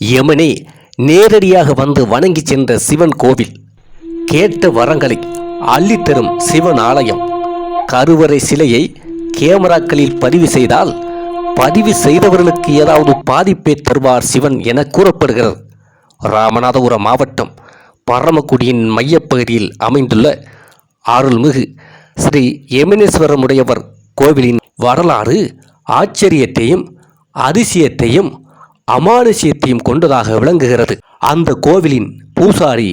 யமனே நேரடியாக வந்து வணங்கி சென்ற சிவன் கோவில். கேட்ட வரங்களை அள்ளித்தரும் சிவன் ஆலயம் கருவறை சிலையை கேமராக்களில் பதிவு செய்தால் பதிவு செய்தவர்களுக்கு ஏதாவது பாதிப்பை தருவார் சிவன் என கூறப்படுகிறது. ராமநாதபுரம் மாவட்டம் பரமக்குடியின் மையப்பகுதியில் அமைந்துள்ள அருள்மிகு ஸ்ரீ எமினேஸ்வரமுடையவர் கோவிலின் வரலாறு ஆச்சரியத்தையும் அதிசயத்தையும் அமானுஷ்யத்தையும் கொண்டதாக விளங்குகிறது. அந்த கோவிலின் பூசாரி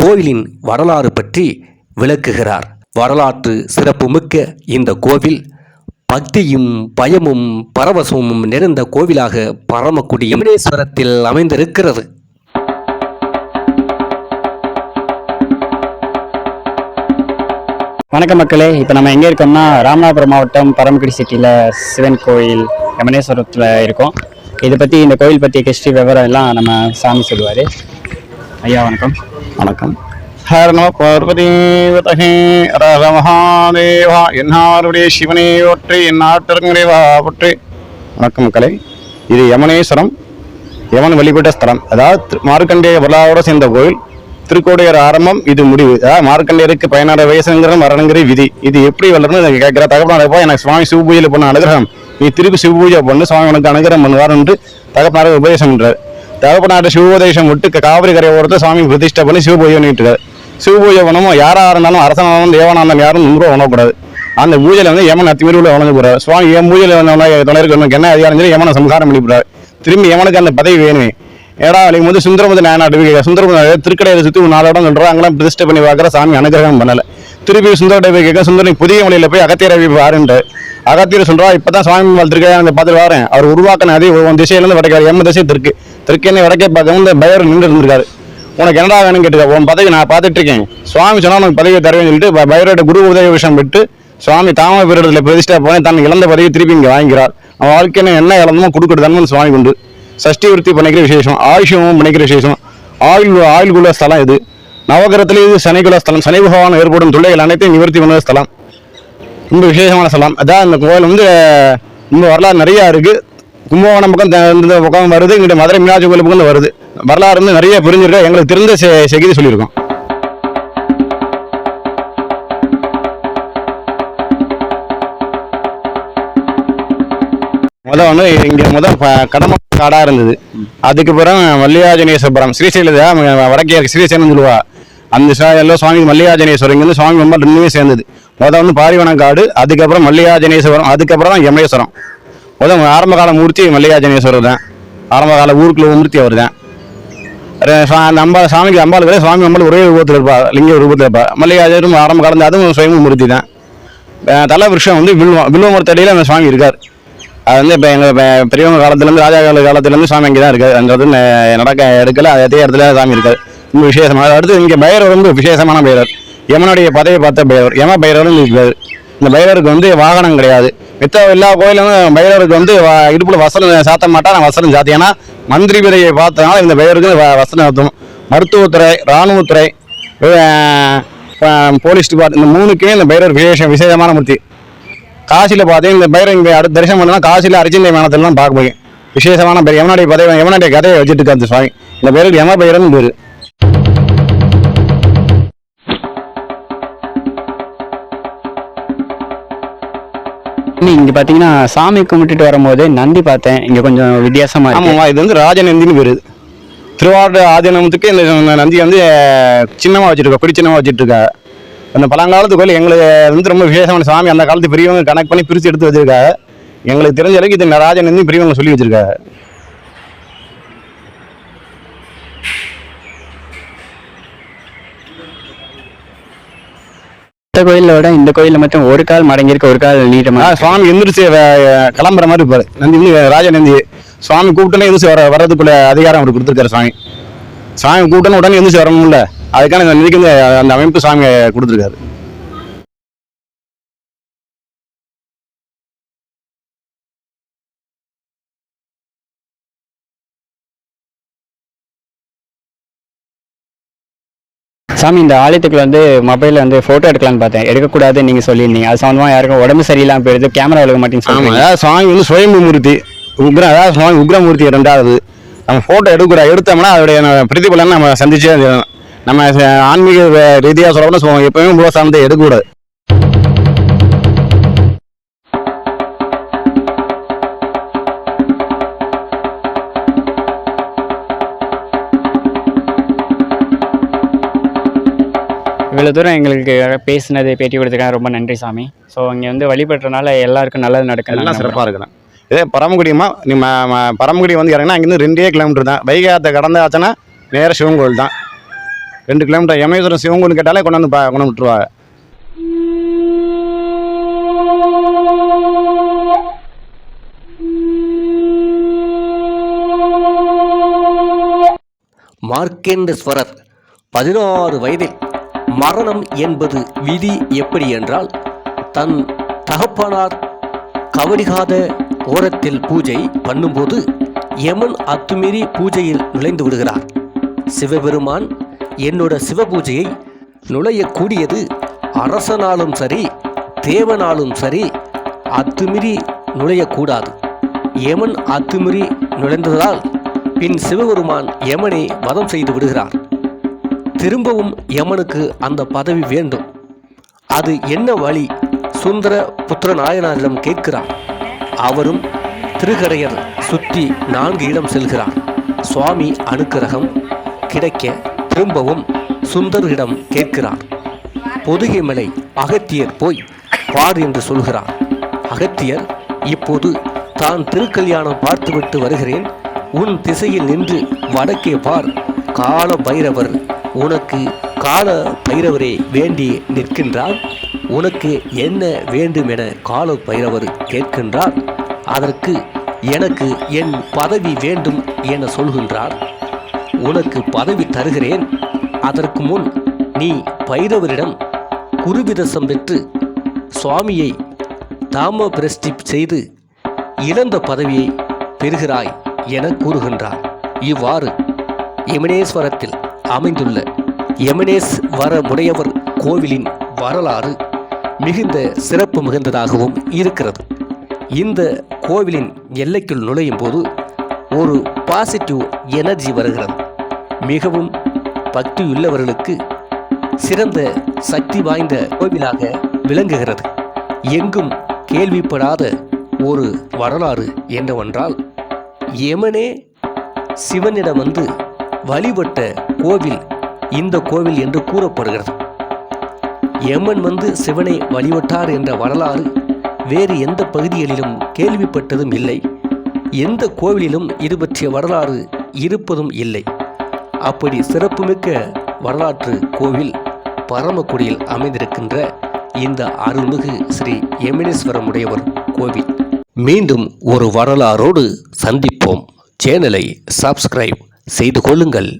கோவிலின் வரலாறு பற்றி விளக்குகிறார். வரலாற்று சிறப்புமிக்க இந்த கோவில் பக்தியும் பயமும் பரவசமும் நிறைந்த கோவிலாக பரமக்குடி எமனேஸ்வரத்தில் அமைந்திருக்கிறது. வணக்க மக்களே இப்போ நம்ம எங்கே இருக்கோம்னா ராமநாதபுரம் மாவட்டம் பரமக்குடி சிட்டியில் சிவன் கோயில் யமனேஸ்வரத்தில் இருக்கோம். இதை பற்றி இந்த கோயில் பற்றிய ஹிஸ்ட்ரி விவரம் எல்லாம் நம்ம சாமி சொல்லுவார். ஐயா வணக்கம். வணக்கம். ஹர நம பார்வதி வதகே ரக மகாதேவா என்னாருடைய சிவனே ஒற்றி எந்நாட்டிற்குறைவா ஒற்றி. வணக்கம் மக்களே. இது யமனேஸ்வரம் யமன் வழிபட்ட ஸ்தலம். அதாவது மார்க்கண்டேய வரலாறோட சேர்ந்த கோயில். திருக்கோடையர் ஆரம்பம் இது முடிவு. அதாவது மார்க்கண்டேயருக்கு பயனாட வயசுங்கிற மரணங்கிற விதி. இது எப்படி வளரணும் எனக்கு கேட்கிற தகப்பனாரப்போ எனக்கு சுவாமி சிவபூஜையில் பண்ண அனுகிரகம். நீ திருப்பி சிவபூஜை பண்ணு சுவாமி உனக்கு அனுகிரகம் பண்ணுவார் என்று தகப்பனார் உபதேசம் பண்றாரு. தகப்பனாட்ட சிவோபதேசம் விட்டு காவிரி கரை ஓரத்தை சுவாமி பிரதிஷ்டை பண்ணி சிவபூஜை பண்ணிட்டு இருக்காரு சிவபூஜை பண்ணமோ யாராக இருந்தாலும் அரசனாலும் தேவனாலும் யாரும் நூறு உணவக்கூடாது. அந்த பூஜையில் வந்து யமன் அத்திமீறி உள்ள வணங்க போறாரு சுவாமி என் பூஜையில் வந்தவனா துணைருக்கு என்ன அதிகாரம் சொல்லி யமனை சம்சாரம் பண்ணி போகிறார் திரும்பி யமனுக்கு அந்த பதவி வேணுமே. ஏடா அன்னைக்கு வந்து சுந்தரபதி நாயனாட்டு போய் சுந்தரமுத திருக்கடையை சுற்றி ஒரு நாலு இடம் சொல்கிறோம் அங்கெல்லாம் பிரதிஷ்டை பண்ணி பார்க்குற சாமி அனுகிரகம் பண்ணலை. திருப்பி சுந்தரடை போய் கேட்க சுந்தரன் புதிய மலையில் போய் அகத்தியரை போய் பாருன்ட்டு. அகத்தியர் சொல்கிறா இப்போ தான் சுவாமி வாழ்த்திருக்கேன் அந்த பார்த்துட்டு வரேன். அவர் உருவாக்கின அதே ஒரு திசையிலேருந்து வடக்காரு எம்ம திசை திருக்கு திருக்கேன்னு வடக்கே பார்க்க இந்த பயர் நின்று இருந்திருக்காரு. உனக்கு என்னடா வேணும் கேட்டுக்க உன் பதவி நான் பார்த்துட்டு இருக்கேன். சுவாமி சொன்னால் உனக்கு பதவி தருவேன்னு சொல்லிட்டு ப- பைரவரோட குரு உதவி விஷயம் விட்டு சுவாமி தாமபுரத்தில் பிரதிஷ்டா போய் தன் இழந்த பதவி திருப்பி இங்கே வாங்கிக்கிறார். அவன் வாழ்க்கையில என்ன இழந்தமோ கொடுக்குறது சுவாமி கொண்டு. சஷ்டி விருத்தி பண்ணிக்கிற விசேஷம் ஆயுஷமும் பண்ணிக்கிற விசேஷம். ஆயுள் ஆயுள்குள்ள ஸ்தலம் இது. நவகிரகத்திலே இது சனிகுல ஸ்தலம். சனி பகவான் ஏற்படும் தொல்லைகள் அனைத்தையும் நிவர்த்தி பண்ணுற ஸ்தலம். ரொம்ப விசேஷமான ஸ்தலம். அதான் இந்த கோயில் வந்து ரொம்ப வரலாறு நிறையா இருக்குது கும்பகோணம் பக்கம் இந்த பக்கம் வருது இங்கிட்ட மதுரை மீனாட்சி கோயில் பக்கம் வருது. வரலாறு வந்து நிறைய புரிஞ்சிருக்கா. எங்களுக்கு தெரிந்த செய்தி சொல்லியிருக்கோம். முதல் வந்து இங்கே முதல் கடமை காடாக இருந்தது. அதுக்கு பிறகு மல்லிகார்ஜுனேஸ்வரம் ஸ்ரீசைலம் வடக்கே இருக்கு ஸ்ரீசைலம் சொல்லுவா. அந்த எல்லாம் சுவாமி மல்லிகார்ஜுனேஸ்வரம் வந்து சுவாமி ரொம்ப ரெண்டுமே சேர்ந்தது. முதல் வந்து பாரிவனம் காடு அதுக்கப்புறம் மல்லிகாஜனேஸ்வரம் அதுக்கப்புறம் தான் யமேஸ்வரம். முதல் ஆரம்ப கால மூர்த்தி மல்லிகாஜனேஸ்வரர் தான். ஆரம்ப கால ஊருக்குள்ள மூர்த்தி அவர் தான். அந்த அம்பா சாமிக்கு அம்பாள் கிடையாது சுவாமி அம்பாள் ஒரே ரூபத்தில் இருப்பா லிங்க ரூபத்தில் இருப்பா. மல்லிகார்ஜுனும் ஆரம்ப காலம் அதுவும் சுயம்பு மூர்த்தி தான். தலை விருஷம் வந்து வில்வ வில்வமரத்தடியில் அந்த சுவாமி இருக்கார். அது வந்து இப்போ எங்கள் பெரியவங்க காலத்துலேருந்து ராஜா கால காலத்துலேருந்து சாமி அங்கே தான் இருக்குது அந்த வந்து நடக்க எடுக்கல அதே இடத்துல சாமி இருக்குது ரொம்ப விசேஷமாக அடுத்து இங்கே பைரவர் வந்து விசேஷமான பைரவர். யமனுடைய பதவியை பார்த்த பைரவர். யம பைரவர்னு இருக்காரு இந்த பைரவருக்கு வந்து வாகனம் கிடையாது. மித்த எல்லா கோயிலும் பைரவருக்கு வந்து இடுப்பில் வசனம் சாத்த மாட்டா நான் வசனம் சாத்தி. ஏன்னா மந்திரி பதவியை பார்த்தனால இந்த பைரவருக்கு வ- வசனம் சாத்தும். மருத்துவத்துறை இராணுவத்துறை போலீஸ் டிபார்ட் இந்த மூணுக்குமே இந்த பைரவர் விசேஷம் விசேஷமான மூர்த்தி. காசியில் பார்த்தேன் இந்த பைரவன் இங்கே அடுத்து தரிசனம் பண்ணா காசியில் அரிச்சந்தை மேனத்திலாம் பார்க்க போய் விசேஷமான பேர் யமனுடைய பதவி யமனுடைய கதையை வச்சுட்டு இருக்காரு சுவாமி. இந்த பேருக்கு யம பைரவன் பேர். இங்கே பார்த்தீங்கன்னா சாமி கும்பிட்டுட்டு வரும்போது நந்தி பார்த்தேன். இங்கே கொஞ்சம் வித்தியாசமாக ஆமாம்மா இது வந்து ராஜநந்தின்னு பேர். திருவாரூர் ஆதீனத்துக்கு இந்த நந்தி வந்து சின்னமாக வச்சுருக்கா குறி சின்னமாக வச்சுட்டு இருக்கா அந்த பழங்காலத்து கோயில் எங்களுக்கு வந்து ரொம்ப விசேஷமான சாமி அந்த காலத்து பெரியவங்க கணக்கு பண்ணி பிரித்து எடுத்து வச்சிருக்காங்க. எங்களுக்கு தெரிஞ்ச அளவுக்கு இது ராஜநந்தி பெரியவங்க சொல்லி வச்சிருக்காங்க. மற்ற கோயிலை விட இந்த கோயிலில் மட்டும் ஒரு கால் மடங்கியிருக்கு ஒரு கால் நீட்டமாக சுவாமி எந்திரிச்சு கிளம்புற மாதிரி இருப்பாரு நந்தி வந்து ராஜநந்தி சுவாமி கூப்பிட்டோன்னே எந்திரிச்சு வர வர்றதுக்குள்ள அதிகாரம் அவர் கொடுத்துருக்காரு சுவாமி. சாமி கூப்பிட்டோன்னு உடனே எந்திரிச்சு வரணும்ல. அதுக்கான இந்த அந்த அமைப்பு சாமி கொடுத்துருக்காரு. சாமி இந்த ஆலயத்துக்குள்ள வந்து மொபைலில் வந்து ஃபோட்டோ எடுக்கலாம்னு பார்த்தேன். எடுக்கக்கூடாதுன்னு நீங்கள் சொல்லியிருந்தீங்க. அது சம்மந்தமாக யாருக்கும் உடம்பு சரியில்லாமல் போயிடுது கேமரா விழுக மாட்டேன்னு ஆமா சொல்லுவாங்க அதாவது சுவாமி வந்து சுயம்பு மூர்த்தி உக்ர அதாவது சுவாமி உக்ரமூர்த்தி ரெண்டாவது நம்ம ஃபோட்டோ எடுக்கூட எடுத்தோம்னா அதோடைய பிரதிபலன் நம்ம சந்திச்சே. நம்ம ஆன்மீக ரீதியாக சொல்லணும்னா சொல்லுவோம் எப்பவுமே முக சார்ந்து எடுக்கக்கூடாது. இவ்வளோ தூரம் எங்களுக்கு பேசினது பேட்டி கொடுத்துருக்காங்க ரொம்ப நன்றி சாமி. ஸோ இங்கே வந்து வழிபடுறதுனால எல்லாருக்கும் நல்லது நடக்கும் எல்லாம் சிறப்பாக இருக்கணும் இதே பரமக்குடியுமா நீ பரமக்குடி வந்து இறங்கினா அங்கேருந்து ரெண்டே கிலோமீட்டர் தான். வைகாத்தை கடந்தாச்சுன்னா நேராக சிவன் கோவில் தான் ரெண்டு கிலோமீட்டர் யமேஸ்வரம் சிவன் கேட்டாலே கொண்டாந்து பா- கொண்டு விட்டுருவாங்க மார்க்கேண்டஸ்வரர் பதினாறு வயதில் மரணம் என்பது விதி எப்படி என்றால் தன் தகப்பனார் கவனிகாத ஓரத்தில் பூஜை பண்ணும்போது யமன் அத்துமீறி பூஜையில் நுழைந்து விடுகிறார். சிவபெருமான் என்னோட சிவபூஜையை நுழையக்கூடியது அரசனாலும் சரி தேவனாலும் சரி அத்துமீறி நுழையக்கூடாது. யமன் அத்துமீறி நுழைந்ததால் பின் சிவபெருமான் யமனை வதம் செய்து விடுகிறார். திரும்பவும் யமனுக்கு அந்த பதவி வேண்டும். அது என்ன வழி? சுந்தர புத்திர நாயனாரிடம் கேட்கிறார். அவரும் திருக்கடையர் சுற்றி நான்கு இடம் செல்கிறார். சுவாமி அனுக்கிரகம் கிடைக்க திரும்பவும் சுந்தரிடம் கேட்கிறார். பொதுகைமலை அகத்தியர் போய் பார் என்று சொல்கிறார். அகத்தியர் இப்போது தான் திருக்கல்யாணம் பார்த்துவிட்டு வருகிறேன். உன் திசையில் நின்று வடக்கே பார். கால பைரவர் உனக்கு கால பைரவரே வேண்டி நிற்கின்றார். உனக்கு என்ன வேண்டும் என கால பைரவர் கேட்கின்றார். அதற்கு எனக்கு என் பதவி வேண்டும் என சொல்கின்றார். உனக்கு பதவி தருகிறேன். அதற்கு முன் நீ பைரவரிடம் குருவிதசம் பெற்று சுவாமியை தாம பிரஷ்டி செய்து இழந்த பதவியை பெறுகிறாய் என கூறுகின்றார். இவ்வாறு யமுனேஸ்வரத்தில் அமைந்துள்ள யமனேஸ்வர முடையவர் கோவிலின் வரலாறு மிகுந்த சிறப்பு மிகுந்ததாகவும் இருக்கிறது. இந்த கோவிலின் எல்லைக்குள் நுழையும் போது ஒரு பாசிட்டிவ் எனர்ஜி வருகிறது. மிகவும் பக்தியுள்ளவர்களுக்கு சிறந்த சக்தி வாய்ந்த கோவிலாக விளங்குகிறது. எங்கும் கேள்விப்படாத ஒரு வரலாறு என்னவென்றால் யமனே சிவனிடம் வந்து வழிபட்ட கோவில் இந்த கோவில் என்று கூறப்படுகிறது. யமன் வந்து சிவனை வழிபட்டார் என்ற வரலாறு வேறு எந்த பகுதிகளிலும் கேள்விப்பட்டதும் இல்லை. எந்த கோவிலிலும் இது பற்றிய வரலாறு இருப்பதும் இல்லை. அப்படி சிறப்புமிக்க வரலாற்று கோவில் பரமக்குடியில் அமைந்திருக்கின்ற இந்த அருள்மிகு ஸ்ரீ எமினேஸ்வரமுடையவர் கோவில். மீண்டும் ஒரு வரலாறோடு சந்திப்போம். சேனலை சப்ஸ்கிரைப் செய்து கொள்ளுங்கள்.